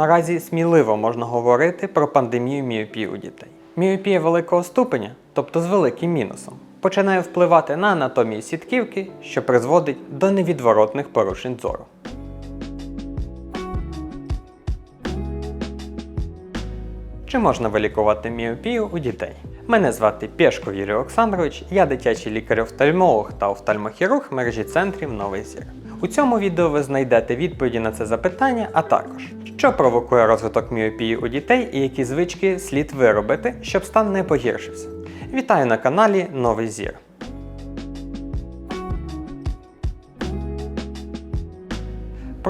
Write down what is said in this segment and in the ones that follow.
наразі сміливо можна говорити про пандемію міопії у дітей. Міопія великого ступеня, тобто з великим мінусом, починає впливати на анатомію сітківки, що призводить до невідворотних порушень зору. Чи можна вилікувати міопію у дітей? Мене звати Пєшко Юрій Олександрович, я дитячий лікар-офтальмолог та офтальмохірург мережі центрів Новий Зір. У цьому відео ви знайдете відповіді на це запитання, а також що провокує розвиток міопії у дітей і які звички слід виробити, щоб стан не погіршився. Вітаю на каналі Новий Зір.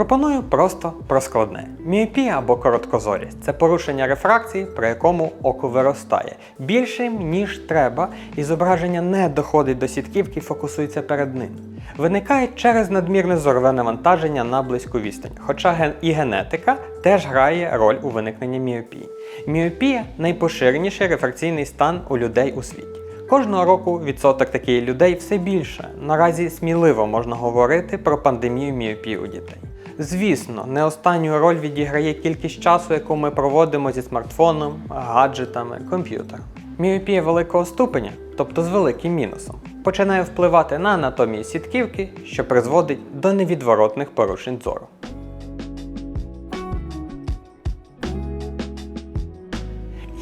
Пропоную просто про складне. Міопія або короткозорість це порушення рефракції, при якому око виростає більшим, ніж треба, і зображення не доходить до сітківки і фокусується перед ним. Виникає через надмірне зорове навантаження на близьку відстань, хоча ген- і генетика теж грає роль у виникненні міопії. Міопія найпоширеніший рефракційний стан у людей у світі. Кожного року відсоток таких людей все більше. Наразі сміливо можна говорити про пандемію міопії у дітей. Звісно, не останню роль відіграє кількість часу, яку ми проводимо зі смартфоном, гаджетами, комп'ютером. Міопія великого ступеня, тобто з великим мінусом, починає впливати на анатомію сітківки, що призводить до невідворотних порушень зору.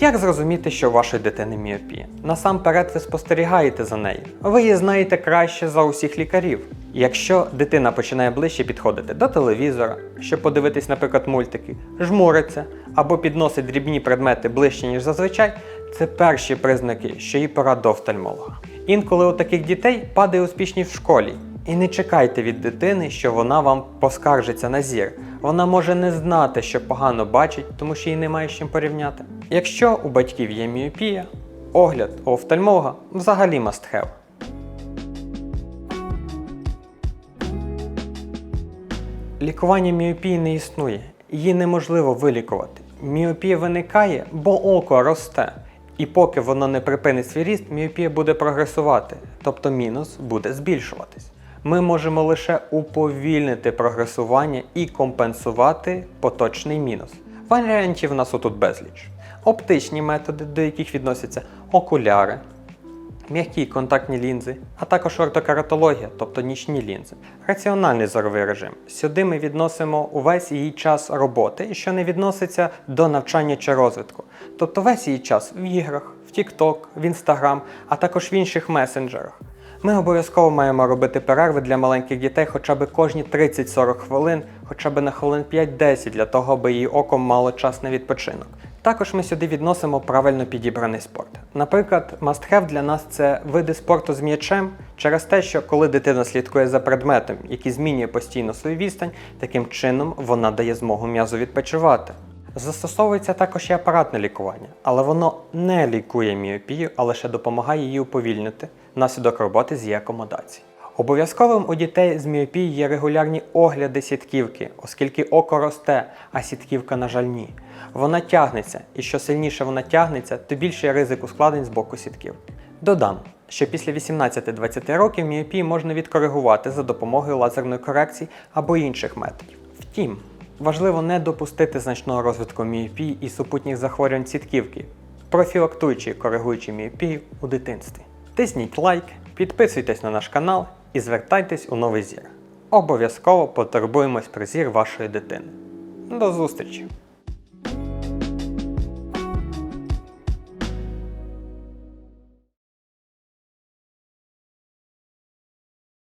Як зрозуміти, що вашої дитини міопія? Насамперед ви спостерігаєте за нею. Ви її знаєте краще за усіх лікарів. Якщо дитина починає ближче підходити до телевізора, щоб подивитись, наприклад, мультики, жмуриться або підносить дрібні предмети ближче, ніж зазвичай, це перші признаки, що їй пора до офтальмолога. Інколи у таких дітей падає успішність в школі. І не чекайте від дитини, що вона вам поскаржиться на зір. Вона може не знати, що погано бачить, тому що їй немає з чим порівняти. Якщо у батьків є міопія, огляд у офтальмолога взагалі must have. Лікування міопії не існує, її неможливо вилікувати. Міопія виникає, бо око росте. І поки воно не припинить свій ріст, міопія буде прогресувати, тобто мінус буде збільшуватись. Ми можемо лише уповільнити прогресування і компенсувати поточний мінус. Варіантів у нас отут безліч. Оптичні методи, до яких відносяться окуляри, м'які контактні лінзи, а також ортокератологія, тобто нічні лінзи, раціональний зоровий режим. Сюди ми відносимо увесь її час роботи, що не відноситься до навчання чи розвитку. Тобто весь її час в іграх, в TikTok, в Instagram, а також в інших месенджерах. Ми обов'язково маємо робити перерви для маленьких дітей хоча б кожні 30-40 хвилин, хоча б на хвилин 5-10 для того, аби її оком мало час на відпочинок. Також ми сюди відносимо правильно підібраний спорт. Наприклад, must-have для нас це види спорту з м'ячем через те, що коли дитина слідкує за предметом, який змінює постійно свою відстань, таким чином вона дає змогу м'язу відпочивати. Застосовується також і апаратне лікування, але воно не лікує міопію, а лише допомагає її уповільнити внаслідок роботи з її акомодації. Обов'язковим у дітей з міопією є регулярні огляди сітківки, оскільки око росте, а сітківка, на жаль, ні. Вона тягнеться, і що сильніше вона тягнеться, то більше ризик ускладнень з боку сітківки. Додам, що після 18-20 років міопію можна відкоригувати за допомогою лазерної корекції або інших методів. Втім, важливо не допустити значного розвитку міопії і супутніх захворювань сітківки, профілактуючи і коригуючи міопію у дитинстві. Тисніть лайк, підписуйтесь на наш канал і звертайтесь у новий зір. Обов'язково потурбуємось про зір вашої дитини. До зустрічі!